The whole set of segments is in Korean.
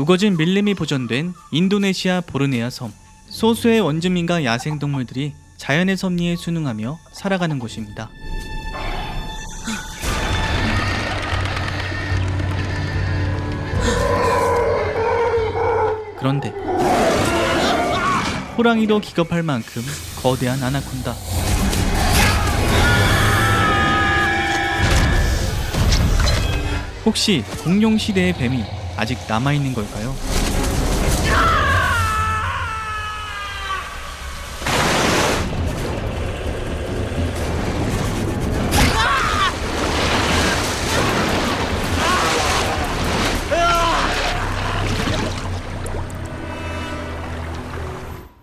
우거진 밀림이 보존된 인도네시아 보르네아 섬. 소수의 원주민과 야생동물들이 자연의 섭리에 순응하며 살아가는 곳입니다. 그런데 호랑이도 기겁할 만큼 거대한 아나콘다. 혹시 공룡 시대의 뱀이 아직 남아 있는 걸까요?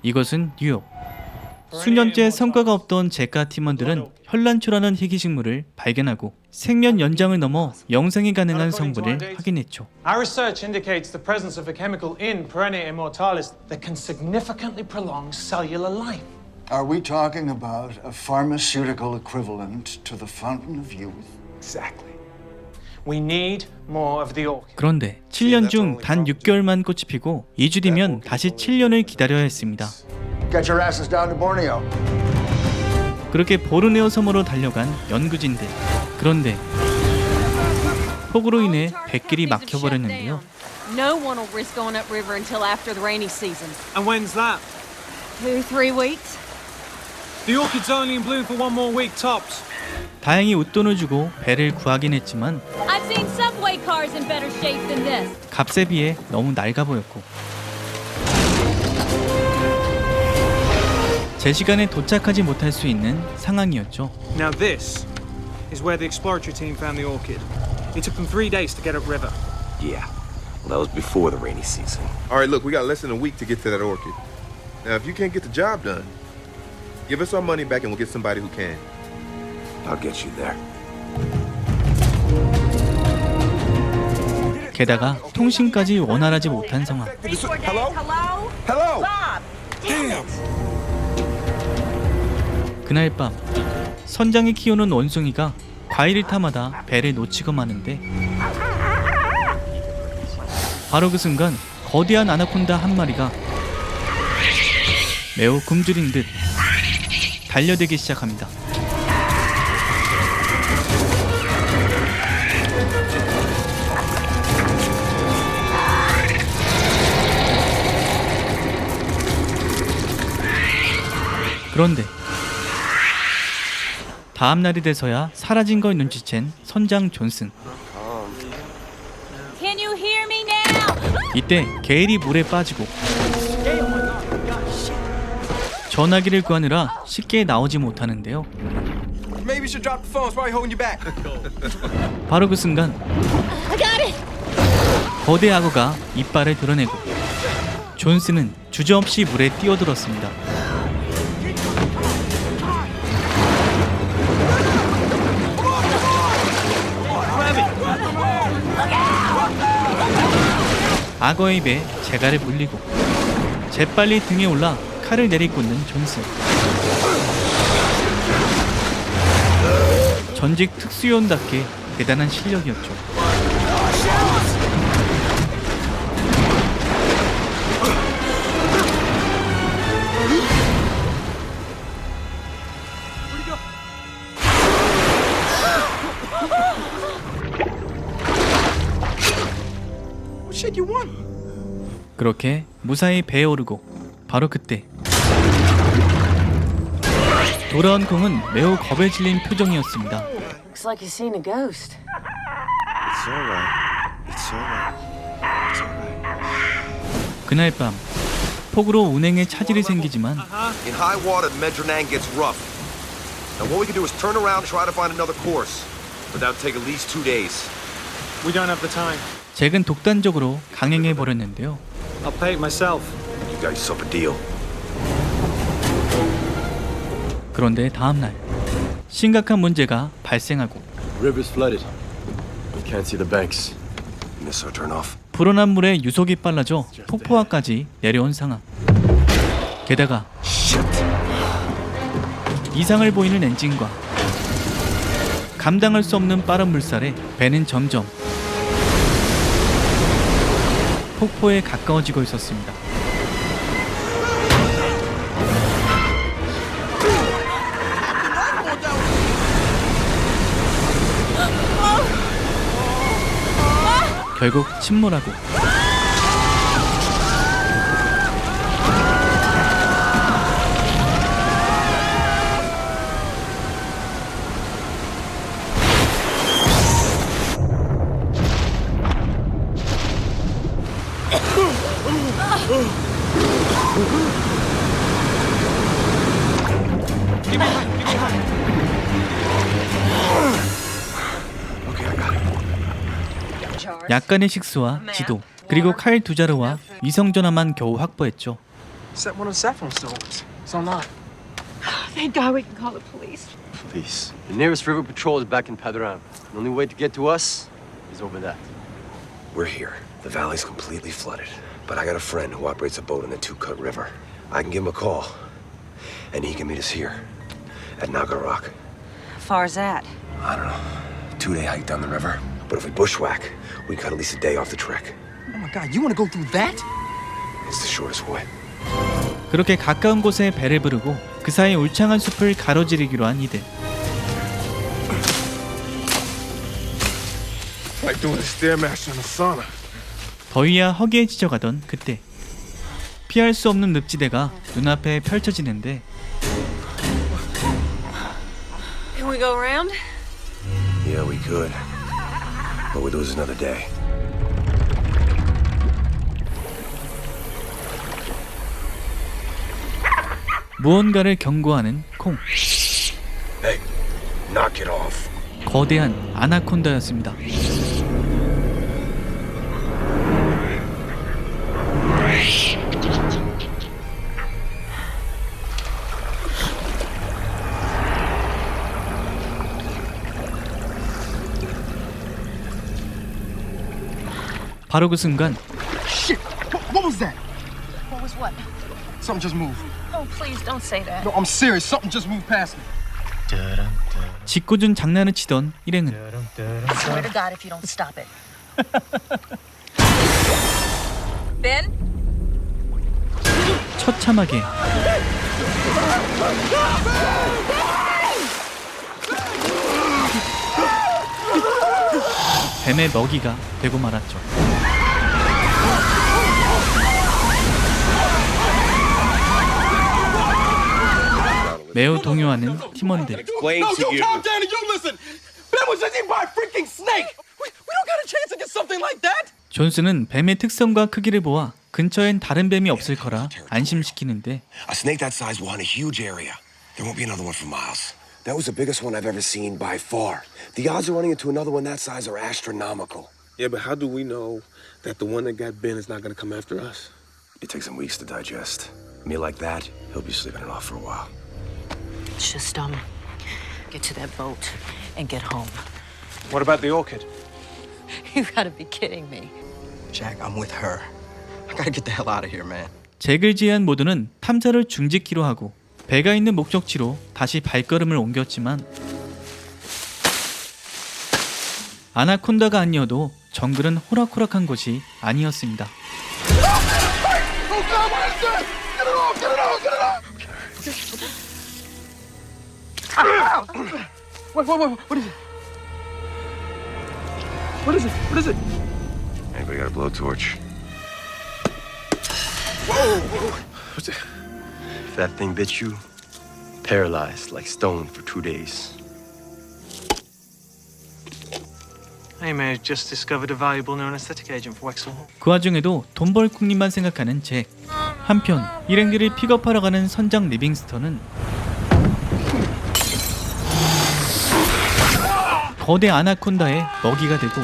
이것은 뉴욕. 수년째 성과가 없던 제카 팀원들은 현란초라는 희귀식물을 발견하고 생명 연장을 넘어 영생이 가능한 성분을 확인했죠. Our research indicates the presence of a chemical in Perennia immortalis that can significantly prolong cellular life. Are we talking about a pharmaceutical equivalent to the fountain of youth? Exactly. We need more of the orchid. 그런데 7년 중 단 6개월만 꽃이 피고 2주 뒤면 다시 7년을 기다려야 했습니다. Get your asses down to Borneo. 그렇게 보르네오 섬으로 달려간 연구진들. 그런데 폭우로 인해 백길이 막혀버렸는데요. No one will risk going upriver until after the rainy season. And when's that? Two, three weeks. The orchid's only in bloom for one more week tops. 다행히 웃돈을 주고 배를 구하긴 했지만 I've seen subway cars in better shape than this. 값에 비해 너무 낡아 보였고 제 시간에 도착하지 못할 수 있는 상황이었죠. Now this is where the exploratory team found the orchid. It took them three days to get upriver. Yeah. Well, that was before the rainy season. All right, look, we got less than a week to get to that orchid. Now, if you can't get the job done, give us our money back and we'll get somebody who can. I'll get you there. 게다가 통신까지 원활하지 못한 상황. Hello? Hello? Hello? Bob! Damn. 그날 밤 선장이 키우는 원숭이가 과일 타마다 배를 놓치고 마는데 바로 그 순간 거대한 아나콘다 한 마리가 매우 굶주린 듯 달려들기 시작합니다. 그런데 다음 날이 돼서야 사라진 걸 눈치챈 선장 존슨. Can you hear me now? 이때 게일이 물에 빠지고 전화기를 구하느라 쉽게 나오지 못하는데요. Maybe you should drop the phone. It's probably holding you back. 바로 그 순간 I got it! 거대 악어가 이빨을 드러내고 존슨은 주저없이 물에 뛰어들었습니다. 악어의 입에 재갈을 물리고 재빨리 등에 올라 칼을 내리꽂는 존슨. 전직 특수요원답게 대단한 실력이었죠. 그렇게 무사히 배에 오르고 바로 그때 돌아온 콩은 매우 겁에 질린 표정이었습니다. Looks like you've seen a ghost. It's all right. It's all right. It's all right. 그날 밤 폭우로 운행에 차질이 생기지만 In high water, the Medranang gets rough. Now, what we can do is turn around and try to find another course. But that'll take at least two days. We don't have the time. 잭은 독단적으로 강행해 버렸는데요. I'll pay it myself. You got yourself a deal. 그런데 다음 날 심각한 문제가 발생하고 River's flooded. We can't see the banks. Miss our turn off. 불어난 물에 유속이 빨라져 폭포화까지 내려온 상황. 게다가 이상을 보이는 엔진과 감당할 수 없는 빠른 물살에 배는 점점 폭포에 가까워지고 있었습니다. 결국 침몰하고 약간의 식수와 지도 그리고 칼 두 자루와 위성 전화만 겨우 확보했죠. Set one of Saffron's stories. It's online. Thank God we can call the police. Please. The nearest river patrol is back in Padran. The only way to get to us is over that. We're here. The valley's completely flooded. But I got a friend who operates a boat in the Two Cut River. I can give him a call. And he can meet us here. At Naga Rock. Far's that? I don't know. Two day hike down the river. But if we bushwhack, we cut at least a day off the trek. Oh my god, you want to go through that? It's the shortest way. 그렇게 가까운 곳에 배를 부르고 그 사이 울창한 숲을 가로지르기로 한 이들. Like doing a stairmaster in a sauna. 더위야 허기에 지쳐가던 그때 피할 수 없는 늪지대가 눈앞에 펼쳐지는데 Can we go around? We could. But we'd lose another day. 무언가를 경고하는 콩. Hey, knock it off. 거대한 아나콘다였습니다. 바로 그 순간 Shit! What, what was that? What was what? Something just moved. Oh, please don't say that. No, I'm serious. Something just moved past me. 짓궂은 장난을 치던 일행은 Swear to God if you don't stop it. ben? 처참하게 뱀의 먹이가 되고 말았죠. 매우 동요하는 팀원들. Explain No, to you you. calm down and you listen. Ben was just eaten by a freaking snake. We, we don't got a chance against something like that. 존스는 뱀의 특성과 크기를 보아 근처엔 다른 뱀이 없을 거라 안심시키는데 A snake that size will hunt a huge area. There won't be another one for miles. That was the biggest one I've ever seen by far. The odds of running into another one that size are astronomical. Yeah, but how do we know that the one that got Ben is not gonna come after us? It takes him weeks to digest. A meal like that, he'll be sleeping it off for a while. Just, um, get to that boat and get home. What about the orchid? You gotta be kidding me. Jack, I'm with her. I gotta get the hell out of here, man. 잭을 제외한 모두는 탐사를 중지키로 하고 배가 있는 목적지로 다시 발걸음을 옮겼지만 아나콘다가 아니어도 정글은 호락호락한 곳이 아니었습니다. Wait, wait, wait, what is it? What is it? What is it? Anybody got a blowtorch? If that thing bit you, paralyzed like stone for two days. I may have just discovered a valuable new anesthetic agent for Wexel. 그 와중에도 돈벌 국님만 생각하는 잭. 한편 일행들을 픽업하러 가는 선장 리빙스턴은 거대 아나콘다의 먹이가 되고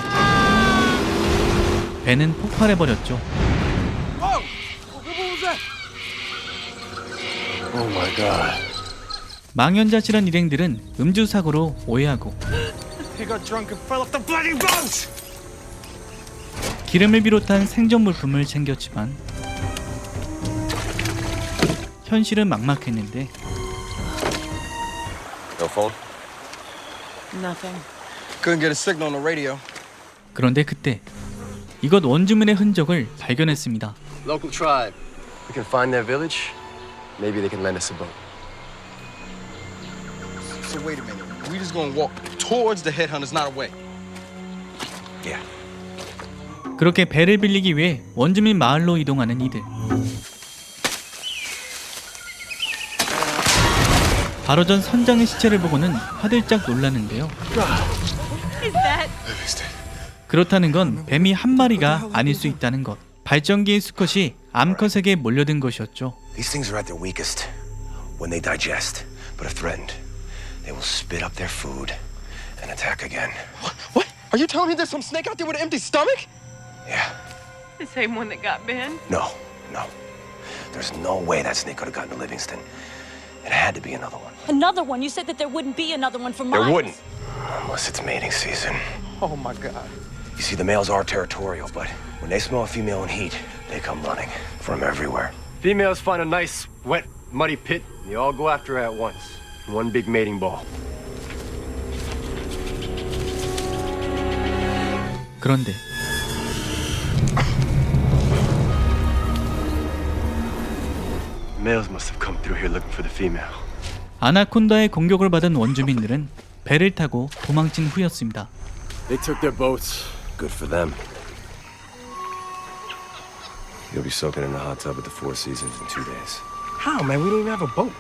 배는 폭발해 버렸죠. Oh my god. 망연자실한 일행들은 음주 사고로 오해하고 He got drunk and fell off the bloody boat! 기름을 비롯한 생존 물품을 챙겼지만 현실은 막막했는데? Nothing. Couldn't get a signal on the radio. 그런데 그때 이것 원주민의 흔적을 발견했습니다. Local tribe. We can find their village. Maybe they can lend us a boat. So wait a minute. We just gonna walk towards the headhunters, not away. Yeah. 그렇게 배를 빌리기 위해 원주민 마을로 이동하는 이들. 바로 전 선장의 시체를 보고는 화들짝 놀라는데요. Is that? 그렇다는 건 뱀이 한 마리가 아닐 수 있다는 것. 발전기의 수컷이 암컷에게 몰려든 것이었죠. These things are at their weakest when they digest. But if threatened, they will spit up their food and attack again. What? Are you telling me there's some snake out there with an empty stomach? Yeah. The same one that got Ben? No, no. There's no way that snake could have gotten to Livingston. It had to be another one. Another one. You said that there wouldn't be another one for There miles. wouldn't. Unless it's mating season. Oh my god. You see, the males are territorial, but when they smell a female in heat, they come running from everywhere. Females find a nice, wet, muddy pit, and they all go after her at once. in One big mating ball. 그런데 Males must have come through here looking for the female. 아나콘다의 공격을 받은 원주민들은 배를 타고 도망친 후였습니다. They took their boats. Good for them. You'll be soaking in the hot tub at the Four Seasons in two days. How, man? We don't even have a boat.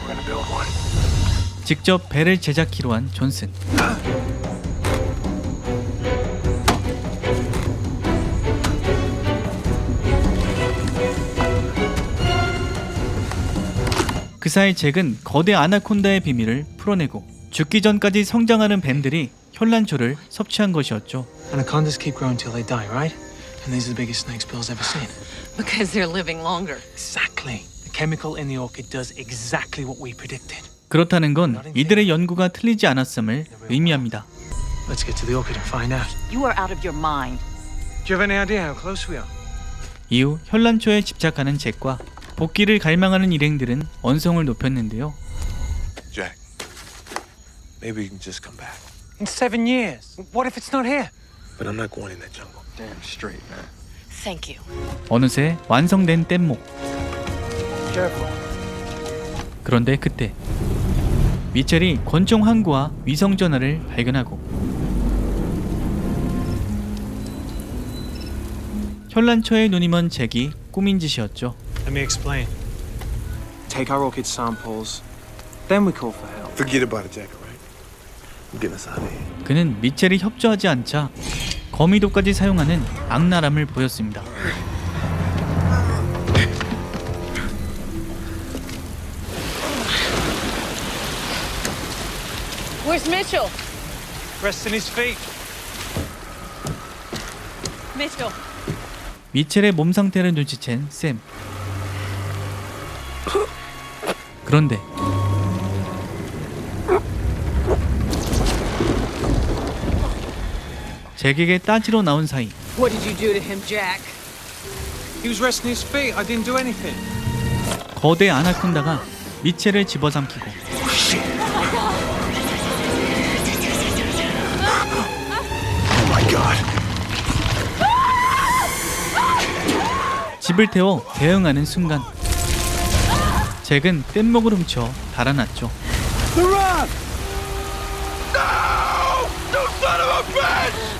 We're gonna build one. 직접 배를 제작키로 한 존슨. 그 사이 잭은 거대 아나콘다의 비밀을 풀어내고 죽기 전까지 성장하는 뱀들이 현란초를 섭취한 것이었죠. Anacondas keep growing till they die, right? And these are the biggest snakes Bill's ever seen. Because they're living longer. Exactly. The chemical in the orchid does exactly what we predicted. 그렇다는 건 이들의 연구가 틀리지 않았음을 의미합니다. Let's get to the orchid and find out. You are out of your mind. Do you have any idea how close we are? 이후 현란초에 집착하는 잭과 복귀를 갈망하는 일행들은 언성을 높였는데요. Maybe we can just come back. In seven years. What if it's not here? But I'm not going in that jungle. Damn straight, man. Thank you. 어느새 완성된 뗏목. Careful. 그런데 그때 미첼이 권총 항구와 위성 전화를 발견하고 현란초의 눈이 먼 잭이 꾸민 짓이었죠. Let me explain. Take our orchid samples, then we call for help. Forget about it, Jack, all right? I'm getting us out of here. 그는 미첼이 협조하지 않자 거미도까지 사용하는 악랄함을 보였습니다. Where's Mitchell? Resting his feet. Mitchell. 미첼의 몸 상태를 눈치챈 샘. 그런데 잭에게 따지러 나온 사이 What did you do to him, Jack? He was resting his feet. I didn't do anything. 거대 아나콘다가 미첼을 집어삼키고 Oh. 집을 태워 대응하는 순간 잭은 뗏목을 훔쳐 달아났죠. We can build another one?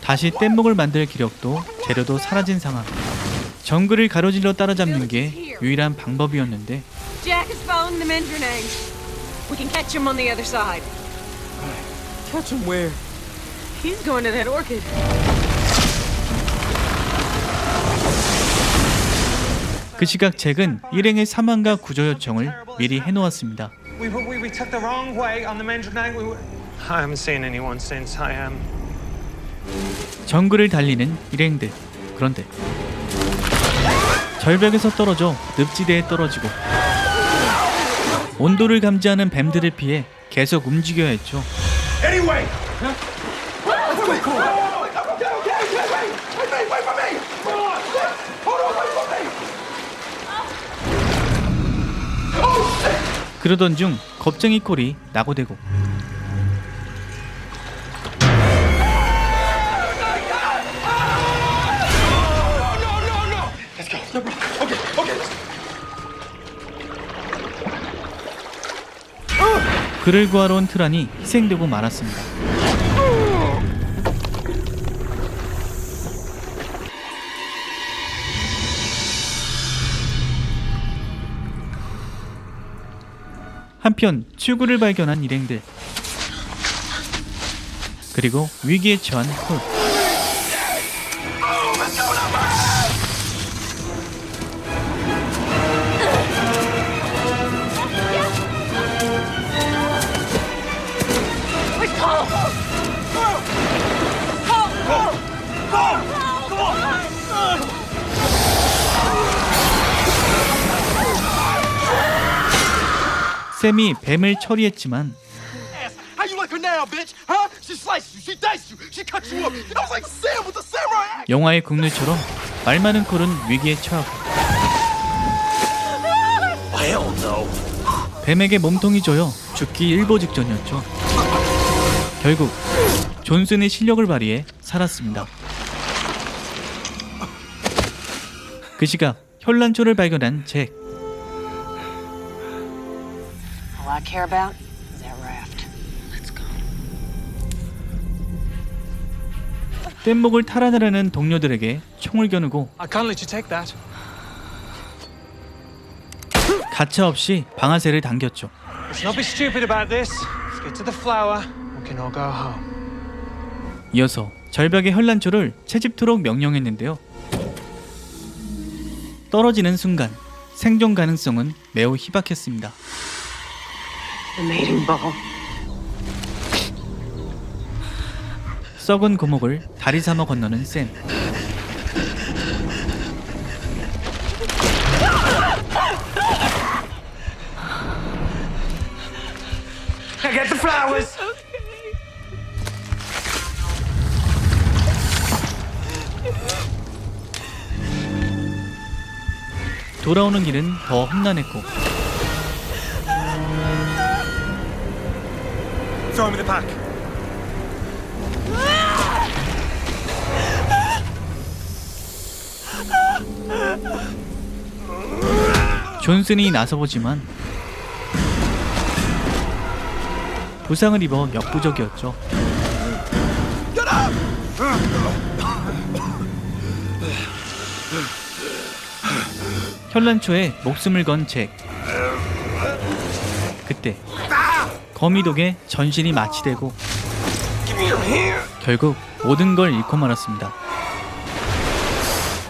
다시 뗏목을 만들 기력도 재료도 사라진 상황. 정글을 가로질러 따라잡는 게 유일한 방법이었는데 Jack is following the men grenades. We can catch him on the other side. Catch him where? He's going to that orchid. 그 시각 잭은 일행의 사망과 구조 요청을 미리 해놓았습니다. We, we, we took the wrong way on the men's grenade. We were... I haven't seen anyone since. I am. 정글을 달리는 일행들. 그런데 절벽에서 떨어져 늪지대에 떨어지고 온도를 감지하는 뱀들을 피해 계속 움직여야 했죠. Anyway! 그러던 중 겁쟁이 콜이 낙오되고 그를 구하러 온 트란이 희생되고 말았습니다. 한편 출구를 발견한 일행들 그리고 위기에 처한 콜 샘이 뱀을 처리했지만. 영화의 국룰처럼 말 많은 콜은 위기에 처하고. 뱀에게 몸통이 조여 죽기 일보 직전이었죠. 결국 존슨의 실력을 발휘해 살았습니다. 그 시각 현란초를 발견한 잭. Care about is that raft. Let's go. 뗏목을 탈환하려는 동료들에게 총을 겨누고 I can't let you take that. 가차없이 방아쇠를 당겼죠. Let's not be stupid about this. Let's get to the flower. We can all go home. 이어서 절벽의 현란초를 채집토록 명령했는데요. 떨어지는 순간 생존 가능성은 매우 희박했습니다. The mating ball. 썩은 고목을 다리 삼아 건너는 샘. Now get the flowers. 돌아오는 길은 더 험난했고 Throw me the pack. 존슨이 나서보지만 부상을 입어 역부족이었죠. 현란초에 목숨을 건 잭. 그때 거미독에 전신이 마취되고 결국 모든 걸 잃고 말았습니다.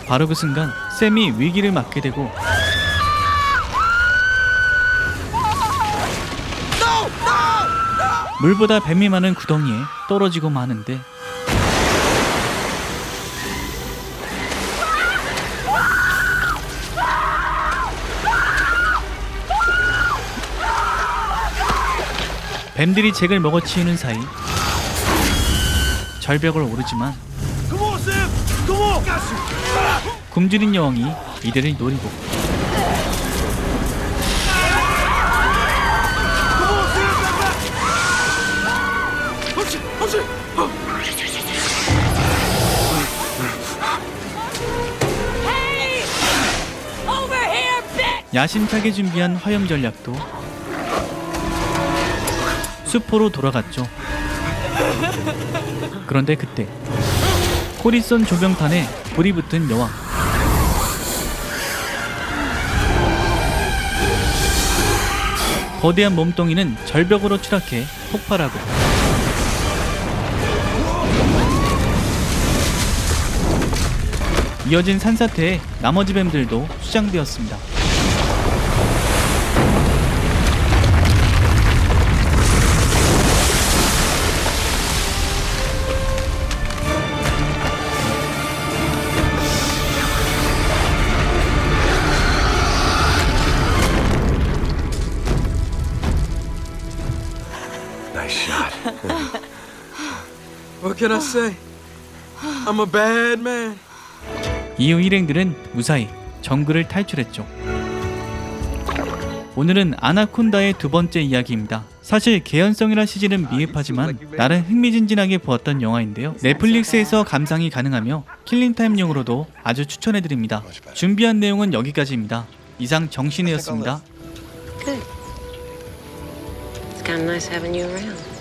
바로 그 순간 샘이 위기를 맞게 되고 물보다 뱀이 많은 구덩이에 떨어지고 마는데 뱀들이 잭을 먹어치우는 사이 절벽을 오르지만. 굶주린 여왕이 이들을 노리고! 야심차게 준비한 화염 전략도 수포로 돌아갔죠. 그런데 그때 코리선 조병탄에 불이 붙은 여왕. 거대한 몸뚱이는 절벽으로 추락해 폭발하고 이어진 산사태에 나머지 뱀들도 수장되었습니다. Shot. What can I say? I'm a bad man. 이후 일행들은 무사히 정글을 탈출했죠. 오늘은 아나콘다의 두 번째 이야기입니다. 사실 개연성이란 시즌은 미흡하지만 나름 흥미진진하게 보았던 영화인데요. 넷플릭스에서 감상이 가능하며 킬링타임용으로도 아주 추천해드립니다. 준비한 내용은 여기까지입니다. 이상 정신이었습니다. Good. It's kind of nice having you around.